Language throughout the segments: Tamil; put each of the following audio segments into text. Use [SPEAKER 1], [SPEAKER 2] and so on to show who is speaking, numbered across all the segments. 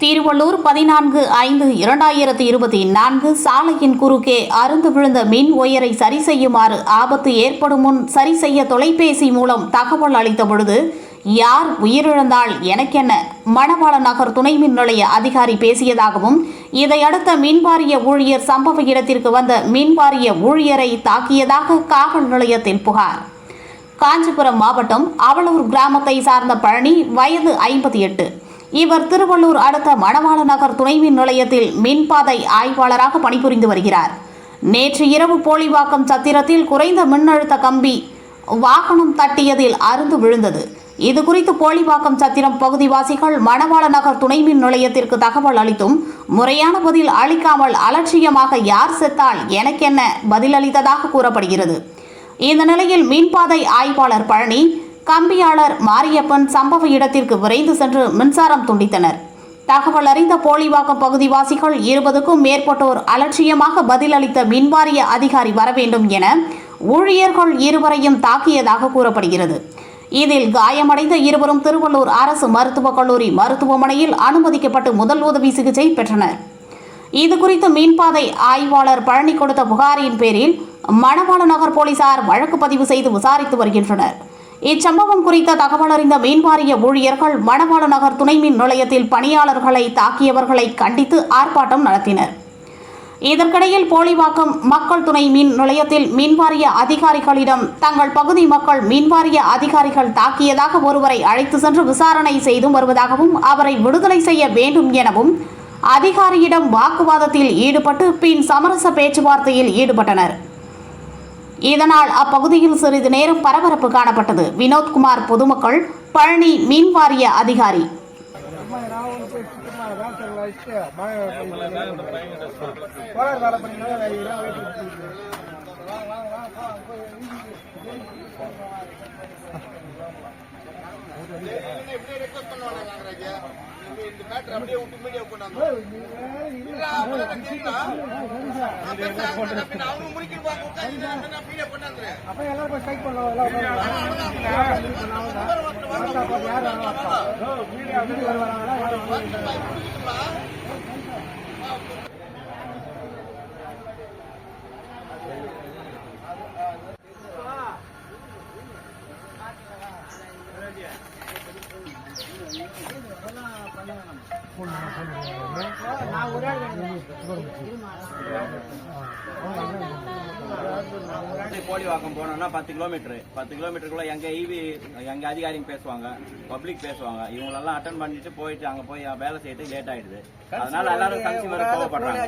[SPEAKER 1] திருவள்ளூர் பதினான்கு ஐந்து இரண்டாயிரத்தி இருபத்தி நான்கு சாலையின் குறுக்கே அருந்து விழுந்த மின் ஒயரை சரி செய்யுமாறு ஆபத்து ஏற்படும் முன் சரி செய்ய தொலைபேசி மூலம் தகவல் அளித்த பொழுது யார் உயிரிழந்தால் எனக்கென்ன மணவாள நகர் துணை மின் நிலைய அதிகாரி பேசியதாகவும் இதையடுத்த மின்வாரிய ஊழியர் சம்பவ இடத்திற்கு வந்த மின்வாரிய ஊழியரை தாக்கியதாக காவல் நிலையத்தில் புகார். காஞ்சிபுரம் மாவட்டம் அவலூர் கிராமத்தை சார்ந்த பழனி வயது ஐம்பத்தி எட்டு. இவர் திருவள்ளூர் அடுத்த மணவாள நகர் துணை மின் நிலையத்தில் மின்பாதை ஆய்வாளராக பணிபுரிந்து வருகிறார். நேற்று இரவு போலிவாக்கம் சத்திரத்தில் குறைந்த மின்னழுத்த கம்பி வாகனம் தட்டியதில் அருந்து விழுந்தது. இது குறித்து போலிவாக்கம் சத்திரம் பகுதிவாசிகள் மணவாள நகர் துணை மின் நிலையத்திற்கு தகவல் அளித்தும் முறையான பதில் அளிக்காமல் அலட்சியமாக யார் செத்தால் எனக்கென்ன பதிலளித்ததாக கூறப்படுகிறது. இந்த நிலையில் மின்பாதை ஆய்வாளர் பழனி கம்பியாளர் மாரியப்பன் சம்பவ இடத்திற்கு விரைந்து சென்று மின்சாரம் துண்டித்தனர். தகவல் அறிந்த போலிவாக்கம் பகுதிவாசிகள் இருபதுக்கும் மேற்பட்டோர் அலட்சியமாக பதிலளித்த மின்வாரிய அதிகாரி வர வேண்டும் என ஊழியர்கள் இருவரையும் தாக்கியதாக கூறப்படுகிறது. இதில் காயமடைந்த இருவரும் திருவள்ளூர் அரசு மருத்துவக் கல்லூரி மருத்துவமனையில் அனுமதிக்கப்பட்டு முதல் உதவி சிகிச்சை பெற்றனர். இது குறித்து மீன்பாதை ஆய்வாளர் பழனி கொடுத்த புகாரின் பேரில் மணவாள நகர் போலீசார் வழக்கு பதிவு செய்து விசாரித்து வருகின்றனர். இச்சம்பவம் குறித்த தகவல் அறிந்த மீன்வாரிய ஊழியர்கள் மணவாள நகர் துணை மின் நிலையத்தில் பணியாளர்களை தாக்கியவர்களை கண்டித்து ஆர்ப்பாட்டம் நடத்தினர். இதற்கிடையில் போலிவாக்கம் மக்கள் துணை மின் நிலையத்தில் மின்வாரிய அதிகாரிகளிடம் தங்கள் பகுதி மக்கள் மின்வாரிய அதிகாரிகள் தாக்கியதாக ஒருவரை அழைத்து சென்று விசாரணை செய்தும் வருவதாகவும் அவரை விடுதலை செய்ய வேண்டும் எனவும் அதிகாரியிடம் வாக்குவாதத்தில் ஈடுபட்டு பின் சமரச பேச்சுவார்த்தையில் ஈடுபட்டனர். இதனால் அப்பகுதியில் சிறிது நேரம் பரபரப்பு காணப்பட்டது. வினோத்குமார் பொதுமக்கள் பழனி மீன் வாரிய அதிகாரி.
[SPEAKER 2] அப்ப எல்லாரும் போய் ஸ்ட்ரைக் பண்ணலாம் எல்லாம் வீடியோ வருவாங்களா யாரும்
[SPEAKER 3] போலிவாக்கம் போனோம்னா பத்து கிலோமீட்டர். பத்து கிலோமீட்டருக்குள்ள எங்க ஈவி எங்க அதிகாரிங்க பேசுவாங்க பப்ளிக் பேசுவாங்க. இவங்களெல்லாம் அட்டன் பண்ணிட்டு போயிட்டு அங்க போய் வேலை செய்யறது லேட் ஆயிடுது. அதனால எல்லாரும் கன்சியூமர் கோவப்படுறாங்க.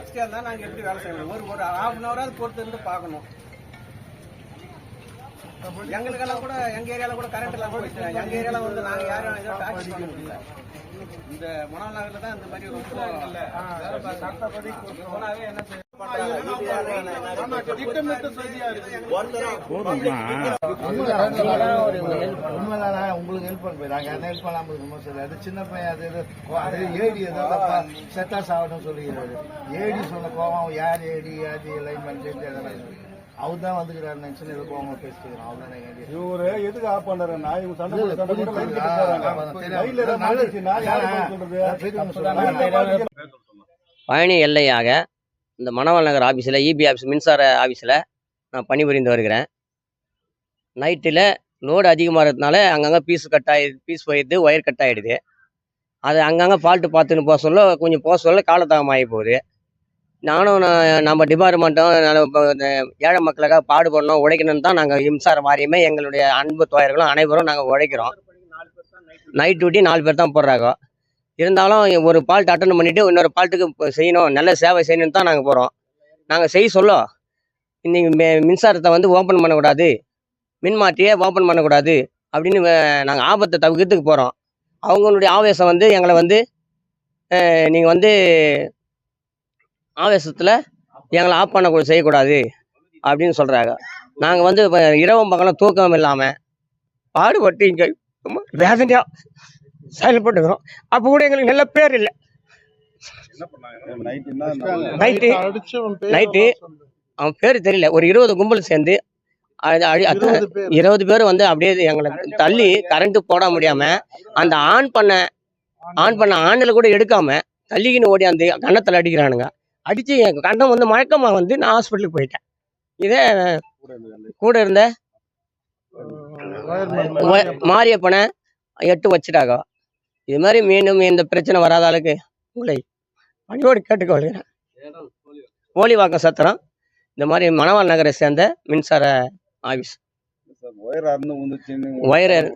[SPEAKER 2] நாங்க எப்படி வேலை செய்யணும்? ஒரு ஒரு ஹாஃப் அன் ஹவராவது பொறுத்து இருந்து பார்க்கணும். எங்களுக்கெல்லாம் கூட எங்க ஏரியால கூட கரண்ட் எல்லாம் போயிடுச்சு. எங்க ஏரியால வந்து நாங்க யாரும் ஏதோ டாக்ஸ் பண்ண முடியல. இந்த மணல் நகர்ல தான் இந்த மாதிரி ரொம்ப போனாவே என்ன செய்ய திட்டமிட்டு சரியா
[SPEAKER 4] உங்களுக்கு ஹெல்ப் பண்ண போய் நாங்க ஹெல்ப் பண்ணாம இருக்கோமோ சரி அது சின்ன பையன் அது அது ஏடி ஏதோ தப்பா செத்தா சாவணும் சொல்லிக்கிறாரு ஏடி சொன்ன கோவம் யார் ஏடி யார் லைன் பண்ணி அதெல்லாம் அவர் தான் வந்துக்கிறாரு நினைச்சு
[SPEAKER 5] இவரு எதுக்கு ஆஃப் இவங்க சண்டை.
[SPEAKER 6] பழனி எல்லையாக இந்த மணவாள் நகர் ஆஃபீஸில் இபி ஆஃபீஸ் மின்சார ஆஃபீஸில் நான் பணிபுரிந்து வருகிறேன். நைட்டில் லோடு அதிகமாக இருக்கிறதுனால அங்கங்கே பீஸ் கட் ஆகி பீஸ் போயிடுது ஒயர் கட் ஆகிடுது அது அங்கங்கே ஃபால்ட்டு பார்த்துன்னு போக சொல்ல கொஞ்சம் போக சொல்ல காலதாமம் ஆகி போகுது. நானும் நான் நம்ம டிபார்ட்மெண்ட்டும் ஏழை மக்களுக்காக பாடுபடணும் உழைக்கணும்னு தான் நாங்கள் மின்சார வாரியமே எங்களுடைய அன்பு தோழர்களும் அனைவரும் நாங்கள் உழைக்கிறோம். நைட் டியூட்டி நாலு பேர் தான் போடுறாங்க. இருந்தாலும் ஒரு பால்ட் அட்டன் பண்ணிவிட்டு இன்னொரு பால்ட்டுக்கு செய்யணும் நல்ல சேவை செய்யணும்னு தான் நாங்கள் போகிறோம் நாங்கள் செய்ய சொல்ல இன்றைக்கி மெ- மின்சாரத்தை வந்து ஓப்பன் பண்ணக்கூடாது. மின்மாற்றியே ஓப்பன் பண்ணக்கூடாது அப்படின்னு நாங்கள் ஆபத்தை தவிர்க்கிறதுக்கு போகிறோம் அவங்களுடைய ஆவேசம் வந்து எங்களை வந்து நீங்கள் வந்து ஆவேசத்தில் எங்களை ஆஃப் பண்ண செய்யக்கூடாது அப்படின்னு சொல்கிறாங்க நாங்கள் வந்து இப்ப இரவும் பகலும் தூக்கம் இல்லாமல் பாடுபட்டு இங்கே ரொம்ப வேதனையாக செயல்பட்டுக்கிறோம் அப்போ கூட எங்களுக்கு நல்ல பேர் இல்லை. நைட்டு நைட்டு அவன் பேர் தெரியல. ஒரு இருபது கும்பல் சேர்ந்து இருபது பேர். வந்து அப்படியே எங்களை தள்ளி கரண்ட் போட முடியாம அந்த ஆன் பண்ண ஆன் பண்ண ஆண்டில் கூட எடுக்காம தள்ளிக்கின்னு ஓடியாந்து கன்னத்தில் அடிக்கிறானுங்க. அடித்து என் கண்ணம் வந்து மயக்கமாக வந்து நான் ஹாஸ்பிட்டலுக்கு போயிட்டேன். இதே கூட இருந்த மாரியப்பனை எட்டு வச்சுட்டாங்க. இது மாதிரி மீண்டும் எந்த பிரச்சனை வராத அளவுக்கு உங்களை பணியோடு கேட்டுக்கொள்கிறேன். போலிவாக்கம் சத்திரம் இந்த மாதிரி மணவாள் நகரை சேர்ந்த மின்சார ஆஃபீஸ்
[SPEAKER 5] ஒயர்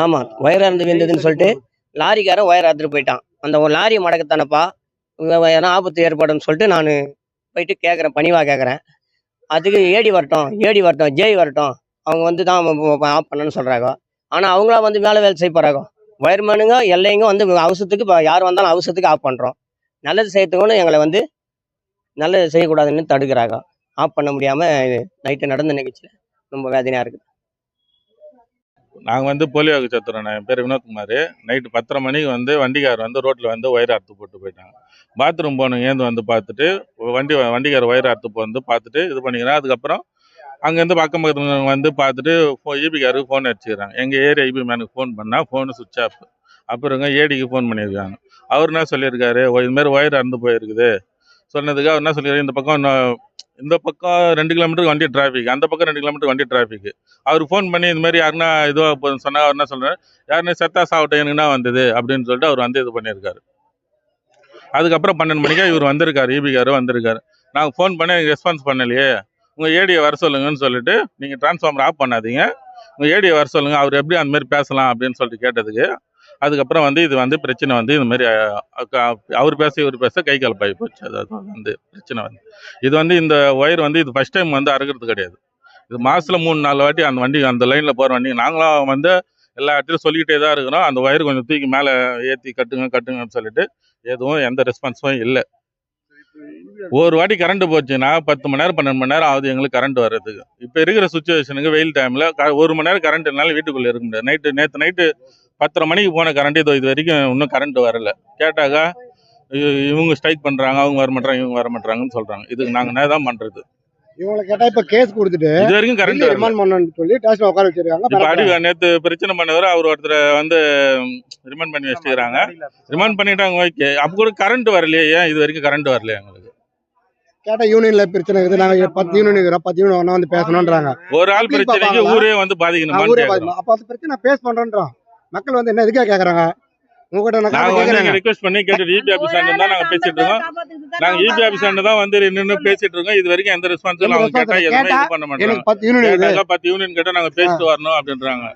[SPEAKER 6] ஆமாம் ஒயர் அறந்து விழுந்ததுன்னு சொல்லிட்டு லாரிக்காரன் ஒயர் அறுத்துட்டு போயிட்டான். அந்த ஒரு லாரி மடக்கத்தானப்பா ஏன்னா ஆபத்து ஏற்படும்னு சொல்லிட்டு நான் போயிட்டு கேட்குறேன் பணிவாக கேட்குறேன் அதுக்கு ஏடி வரட்டும் ஏடி வரட்டும் ஜெய் வரட்டும். அவங்க வந்து தான் ஆஃப் பண்ணணும்னு சொல்கிறாங்க ஆனால் அவங்களா வந்து மேலே வேலை செய்ய போகிறாங்க வயர்மேனுங்க எல்லைங்க வந்து அவசரத்துக்கு இப்போ யார் வந்தாலும் அவசரத்துக்கு ஆஃப் பண்ணுறோம் நல்லது செய்யறதுக்கு எங்களை வந்து நல்லது செய்யக்கூடாதுன்னு தடுக்கிறாங்க. ஆஃப் பண்ண முடியாமல் நைட்டு நடந்த நிகழ்ச்சியில் ரொம்ப வேதனையாக இருக்குது
[SPEAKER 7] நாங்கள் வந்து போலியோக்கு சத்துறோம். என் பேர் வினோத்குமார். நைட்டு பத்தரை மணிக்கு வந்து வண்டிக்கார் வந்து ரோட்டில் வந்து ஒயர் அறுத்து போட்டு போயிட்டாங்க. பாத்ரூம் போனவங்க ஏந்து வந்து பார்த்துட்டு வண்டி வண்டிக்கார் ஒயர் அறுத்து போ வந்து பார்த்துட்டு இது பண்ணிக்கிறேன் அதுக்கப்புறம் அங்கேருந்து பக்கம் பக்கத்துல வந்து பார்த்துட்டு ஃபோ ஈபிக்காருக்கு ஃபோன் அடிச்சுக்கிறாங்க. எங்கள் ஏரியா ஈபி மேனுக்கு ஃபோன் பண்ணால் ஃபோனு சுவிட்ச் ஆஃப் அப்புறங்க ஏடிக்கு ஃபோன் பண்ணியிருக்காங்க. அவர் என்ன சொல்லியிருக்காரு? இதுமாரி ஒயர் அறுந்து போயிருக்குது. சொன்னதுக்கு அவர் என்ன சொல்லிடுறாரு இந்த பக்கம் இந்த பக்கம் ரெண்டு கிலோமீட்டருக்கு வண்டி டிராஃபிக் அந்த பக்கம் ரெண்டு கிலோமீட்டர் வண்டி டிராஃபிக் அவர் ஃபோன் பண்ணி இந்த மாதிரி யாருன்னா இதுவாக சொன்னால் அவர் என்ன சொல்கிறார் யாருன்னா செத்தா சாப்பிட்ட எனக்குன்னா வந்தது? அப்படின்னு சொல்லிட்டு அவர் வந்து இது பண்ணியிருக்காரு. அதுக்கப்புறம் பன்னெண்டு மணிக்கா இவர் வந்திருக்காரு ஈபிக்காரு வந்திருக்காரு. நாங்கள் ஃபோன் பண்ணி எனக்கு ரெஸ்பான்ஸ் பண்ணலையே. உங்கள் ஏடியை வர சொல்லுங்கன்னு சொல்லிட்டு நீங்கள் டிரான்ஸ்ஃபார்மர் ஆஃப் பண்ணாதீங்க. உங்கள் ஏடியை வர சொல்லுங்கள் அவர் எப்படி அந்த மாதிரி பேசலாம் அப்படின்னு சொல்லிட்டு கேட்டதுக்கு அதுக்கப்புறம் வந்து இது வந்து பிரச்சனை வந்து இந்த மாதிரி அக்கா- அவர் பேச இவர் பேச கை கலப்பாகி போச்சு. அது வந்து பிரச்சனை வந்து. இது வந்து இந்த ஒயர் வந்து இது ஃபர்ஸ்ட் டைம் வந்து அறுக்கிறது கிடையாது. இது மாதத்தில் மூணு நாலு வாட்டி அந்த வண்டி அந்த லைனில் போகிற வண்டி நாங்களும் வந்து எல்லா இடத்துலையும் சொல்லிக்கிட்டே தான் இருக்கிறோம். அந்த ஒயர் கொஞ்சம் தூக்கி மேலே ஏற்றி கட்டுங்க கட்டுங்கன்னு சொல்லிட்டு எதுவும் எந்த ரெஸ்பான்ஸும் இல்லை. ஒரு வாட்டி கரண்ட் போச்சுன்னா பத்து மணி நேரம் பன்னெண்டு மணி நேரம் ஆகுது எங்களுக்கு கரண்ட் வர்றதுக்கு. இப்போ இருக்கிற சுச்சுவேஷனுக்கு வெயில் டைமில் ஒரு மணி நேரம் கரண்ட் இல்லைனாலும் வீட்டுக்குள்ளே இருக்க முடியாது. நைட்டு நேற்று நைட்டு பத்தரை மணிக்கு போன கரண்ட் இதோ இது வரைக்கும் இன்னும் கரண்ட் வரல. கேட்டாக்கா இவங்க ஸ்ட்ரைக் பண்ணுறாங்க அவங்க வர மாட்டாங்க இவங்க வர மாட்டாங்கன்னு சொல்கிறாங்க இதுக்கு நாங்கள் என்ன தான் பண்ணுறது
[SPEAKER 5] இவங்களை கேட்டா இப்ப கேஸ் கொடுத்துட்டு
[SPEAKER 7] இது வரைக்கும் கரண்ட் வரல.
[SPEAKER 5] ரிமாண்ட் பண்ணணும்னு சொல்லி ஸ்டேஷன் உட்கார வச்சிருக்காங்க.
[SPEAKER 7] இப்ப அடி நேத்து பிரச்சனை பண்ணவர் அவர் ஒருத்தரை வந்து ரிமாண்ட் பண்ணி வச்சுக்கிறாங்க. ரிமாண்ட் பண்ணிட்டாங்க ஓகே. அப்ப கூட கரண்ட் வரலையே ஏன் இது வரைக்கும் கரண்ட் வரலையே எங்களுக்கு?
[SPEAKER 5] கேட்டா யூனியன்ல பிரச்சனை இருக்குது. நாங்க பத்து யூனியன் இருக்கிறோம் பத்து யூனியன் வந்து பேசணும்ன்றாங்க.
[SPEAKER 7] ஒரு ஆள் பிரச்சனைக்கு? ஊரே வந்து.
[SPEAKER 5] பாதிக்கும். அப்ப அந்த பிரச்சனை பேஸ் பண்றோன்றோம் மக்கள் வந்து என்ன எதுக்காக கேக்குறாங்க? உங்ககிட்ட
[SPEAKER 7] ரிக்வெஸ்ட் பண்ணி கேட்டு இபி ஆபீஸ் தான் நாங்க பேசிட்டு இருக்கோம். நாங்க இபி ஆபீஸ் தான் வந்து பேசிட்டு இருக்கோம். இது வரைக்கும் எந்த ரெஸ்பான்ஸும் அவங்க கேட்டா எதுவுமே இது பண்ண மாட்டாங்க. பத்து யூனியன் கேட்டா நாங்க பேசிட்டு வரணும் அப்படின்றாங்க.